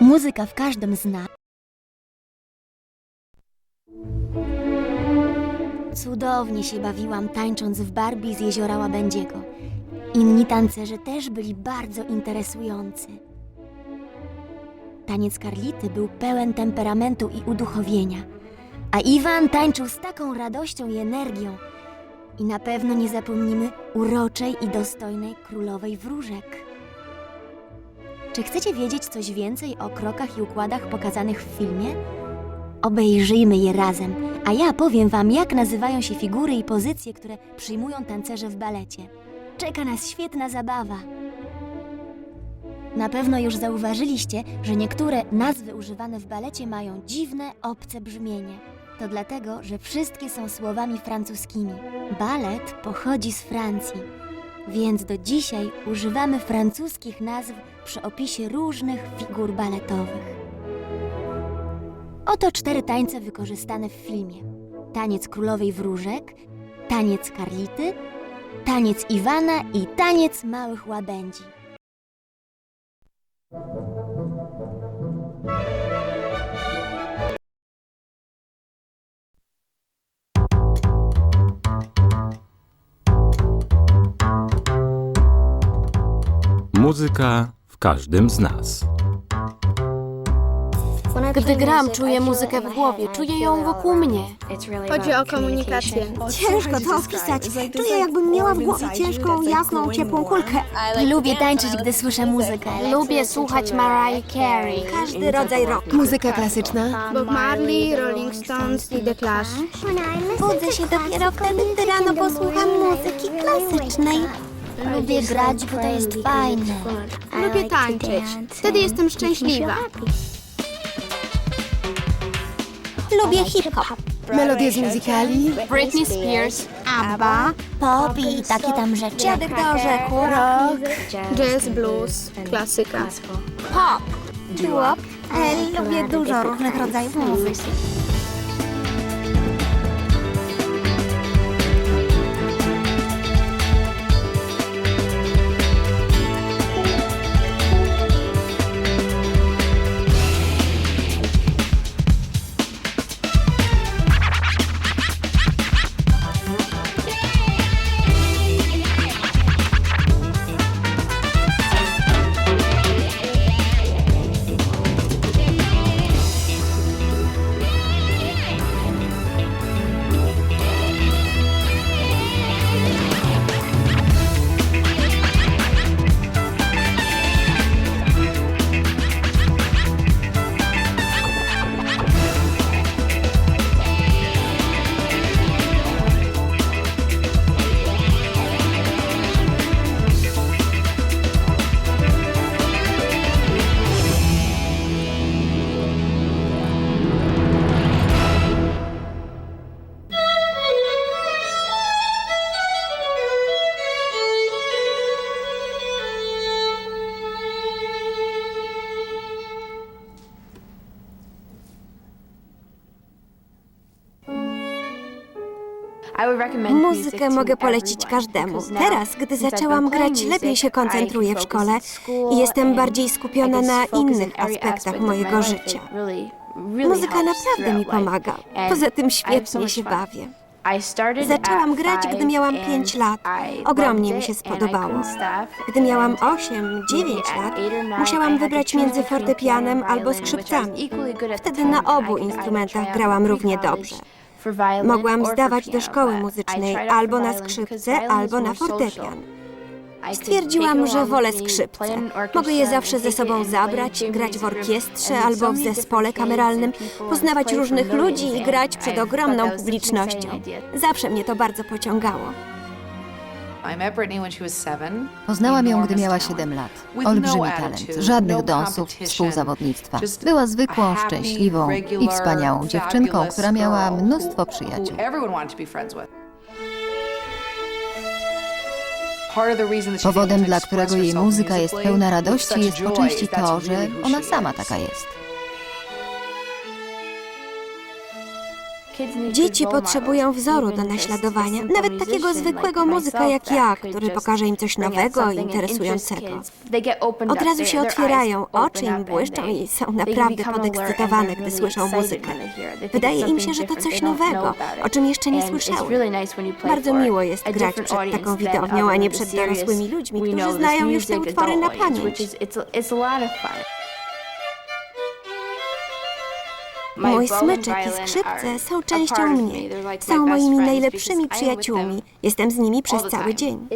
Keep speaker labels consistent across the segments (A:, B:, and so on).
A: Muzyka w każdym z nas. Cudownie się bawiłam tańcząc w Barbie z jeziora Łabędziego. Inni tancerze też byli bardzo interesujący. Taniec Karlity był pełen temperamentu i uduchowienia, a Iwan tańczył z taką radością i energią. I na pewno nie zapomnimy uroczej i dostojnej królowej wróżek. Czy chcecie wiedzieć coś więcej o krokach i układach pokazanych w filmie? Obejrzyjmy je razem, a ja powiem Wam, jak nazywają się figury i pozycje, które przyjmują tancerze w balecie. Czeka nas świetna zabawa. Na pewno już zauważyliście, że niektóre nazwy używane w balecie mają dziwne, obce brzmienie. To dlatego, że wszystkie są słowami francuskimi. Balet pochodzi z Francji, więc do dzisiaj używamy francuskich nazw przy opisie różnych figur baletowych. Oto cztery tańce wykorzystane w filmie: taniec królowej wróżek, taniec Karlity, taniec Iwana i taniec małych łabędzi.
B: Muzyka w każdym z nas.
C: Gdy gram, czuję muzykę w głowie, czuję ją wokół mnie.
D: Chodzi o komunikację.
E: Ciężko to opisać. Czuję, jakbym miała w głowie ciężką, jasną, ciepłą kulkę.
A: Lubię tańczyć, gdy słyszę muzykę.
C: Lubię słuchać Mariah Carey.
E: Każdy rodzaj roku.
F: Muzyka klasyczna?
D: Bob Marley, Rolling Stones i The Clash.
E: Budzę się dopiero wtedy, gdy rano posłucham muzyki klasycznej.
A: Lubię grać, bo to jest fajne.
D: Lubię tańczyć. Wtedy jestem szczęśliwa.
E: Lubię hip-hop.
F: Melodie z musicali?
C: Britney Spears.
D: ABBA,
A: Pop i takie tam rzeczy.
E: Dziadek do orzechu. Rock.
D: jazz, blues, klasyka.
E: Pop. E, lubię dużo różnych rodzajów muzyki. Muzykę mogę polecić każdemu. Teraz, gdy zaczęłam grać, lepiej się koncentruję w szkole i jestem bardziej skupiona na innych aspektach mojego życia. Muzyka naprawdę mi pomaga. Poza tym świetnie się bawię. Zaczęłam grać, gdy miałam 5 lat. Ogromnie mi się spodobało. Gdy miałam 8, 9 lat, musiałam wybrać między fortepianem albo skrzypcami. Wtedy na obu instrumentach grałam równie dobrze. Mogłam zdawać do szkoły muzycznej albo na skrzypce, albo na fortepian. Stwierdziłam, że wolę skrzypce. Mogę je zawsze ze sobą zabrać, grać w orkiestrze albo w zespole kameralnym, poznawać różnych ludzi i grać przed ogromną publicznością. Zawsze mnie to bardzo pociągało.
G: Poznałam ją, gdy miała 7 lat. Olbrzymi talent, żadnych dąsów, współzawodnictwa. Była zwykłą, szczęśliwą i wspaniałą dziewczynką, która miała mnóstwo przyjaciół. Powodem, dla którego jej muzyka jest pełna radości, jest po części to, że ona sama taka jest.
E: Dzieci potrzebują wzoru do naśladowania, nawet takiego zwykłego muzyka jak ja, który pokaże im coś nowego i interesującego. Od razu się otwierają, oczy im błyszczą i są naprawdę podekscytowane, gdy słyszą muzykę. Wydaje im się, że to coś nowego, o czym jeszcze nie słyszały. Bardzo miło jest grać przed taką widownią, a nie przed dorosłymi ludźmi, którzy znają już te utwory na pamięć. Mój smyczek i skrzypce są częścią mnie. Są moimi najlepszymi przyjaciółmi. Jestem z nimi przez cały dzień.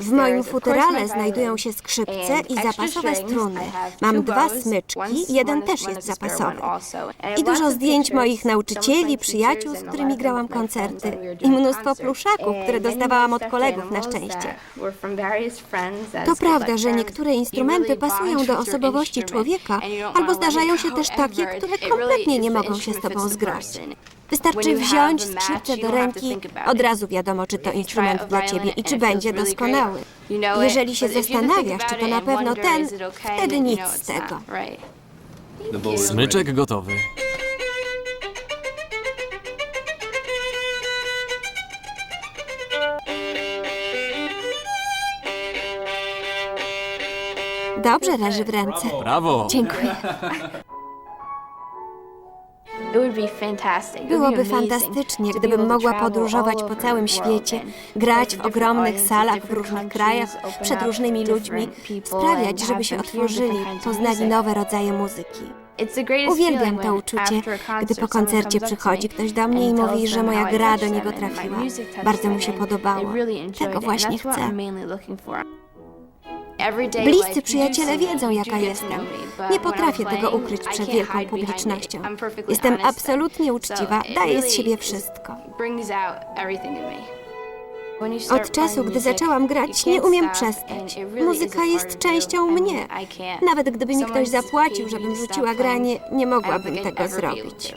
E: W moim futerale znajdują się skrzypce i zapasowe struny. Mam dwa smyczki, jeden też jest zapasowy. I dużo zdjęć moich nauczycieli, przyjaciół, z którymi grałam koncerty. I mnóstwo pluszaków, które dostawałam od kolegów na szczęście. To prawda, że niektóre instrumenty pasują do osobowości człowieka, albo zdarzają się też takie, które kompletnie nie mogą się z tobą zgrać. Wystarczy wziąć skrzypce do ręki, od razu wiadomo, czy to instrument dla ciebie i czy będzie doskonały. Jeżeli się zastanawiasz, czy to na pewno ten, wtedy nic z tego.
B: Smyczek gotowy.
E: Dobrze leży w ręce.
B: Brawo!
E: Dziękuję. Byłoby fantastycznie, gdybym mogła podróżować po całym świecie, grać w ogromnych salach w różnych krajach, przed różnymi ludźmi, sprawiać, żeby się otworzyli, poznali nowe rodzaje muzyki. Uwielbiam to uczucie, gdy po koncercie przychodzi ktoś do mnie i mówi, że moja gra do niego trafiła. Bardzo mu się podobało. Tego właśnie chcę. Bliscy przyjaciele wiedzą, jaka jestem. Nie potrafię tego ukryć przed wielką publicznością. Jestem absolutnie uczciwa, daję z siebie wszystko. Od czasu, gdy zaczęłam grać, nie umiem przestać. Muzyka jest częścią mnie. Nawet gdyby mi ktoś zapłacił, żebym rzuciła granie, nie mogłabym tego zrobić.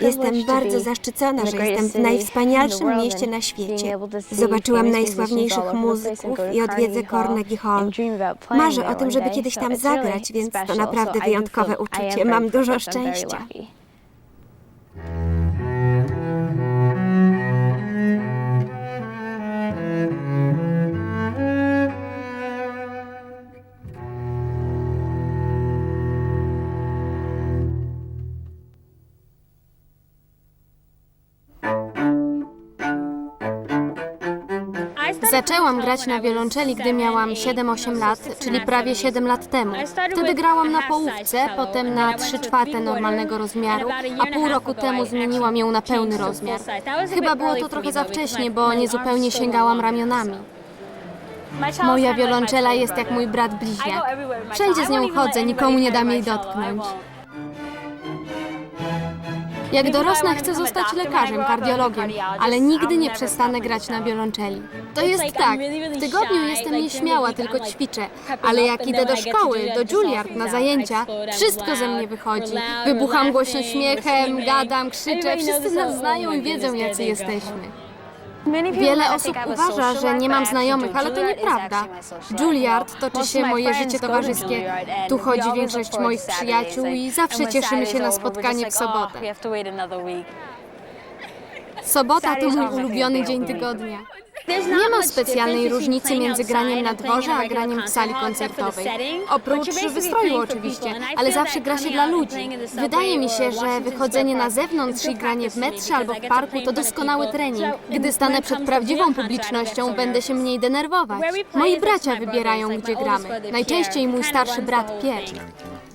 E: Jestem bardzo zaszczycona, że jestem w najwspanialszym mieście na świecie. Zobaczyłam najsławniejszych muzyków i odwiedzę Carnegie Hall. Marzę o tym, żeby kiedyś tam zagrać, więc to naprawdę wyjątkowe uczucie. Mam dużo szczęścia.
C: Zaczęłam grać na wiolonczeli, gdy miałam 7-8 lat, czyli prawie 7 lat temu. Wtedy grałam na połówce, potem na 3 czwarte normalnego rozmiaru, a pół roku temu zmieniłam ją na pełny rozmiar. Chyba było to trochę za wcześnie, bo niezupełnie sięgałam ramionami. Moja wiolonczela jest jak mój brat bliźniak. Wszędzie z nią chodzę, nikomu nie dam jej dotknąć. Jak dorosnę, chcę zostać lekarzem, kardiologiem, ale nigdy nie przestanę grać na wiolonczeli. To jest tak, w tygodniu jestem nieśmiała, tylko ćwiczę, ale jak idę do szkoły, do Juilliard na zajęcia, wszystko ze mnie wychodzi. Wybucham głośno śmiechem, gadam, krzyczę, wszyscy nas znają i wiedzą, jacy jesteśmy. Wiele osób uważa, że nie mam znajomych, ale to nieprawda. Juilliard toczy się moje życie towarzyskie. Tu chodzi większość moich przyjaciół i zawsze cieszymy się na spotkanie w sobotę. Sobota to mój ulubiony dzień tygodnia. Nie ma specjalnej różnicy między graniem na dworze, a graniem w sali koncertowej. Oprócz wystroju oczywiście, ale zawsze gra się dla ludzi. Wydaje mi się, że wychodzenie na zewnątrz i granie w metrze albo w parku to doskonały trening. Gdy stanę przed prawdziwą publicznością, będę się mniej denerwować. Moi bracia wybierają, gdzie gramy. Najczęściej mój starszy brat Pierre.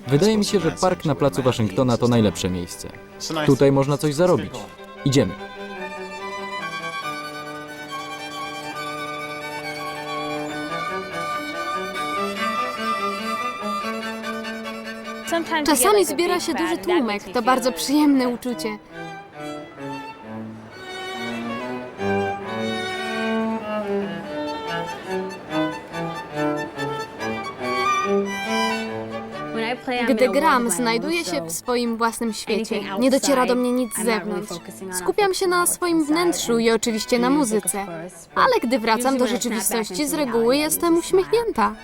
B: Wydaje mi się, że park na placu Waszyngtona to najlepsze miejsce. Tutaj można coś zarobić. Idziemy.
C: Czasami zbiera się duży tłumek. To bardzo przyjemne uczucie. Gdy gram, znajduję się w swoim własnym świecie. Nie dociera do mnie nic z zewnątrz. Skupiam się na swoim wnętrzu i oczywiście na muzyce. Ale gdy wracam do rzeczywistości, z reguły jestem uśmiechnięta.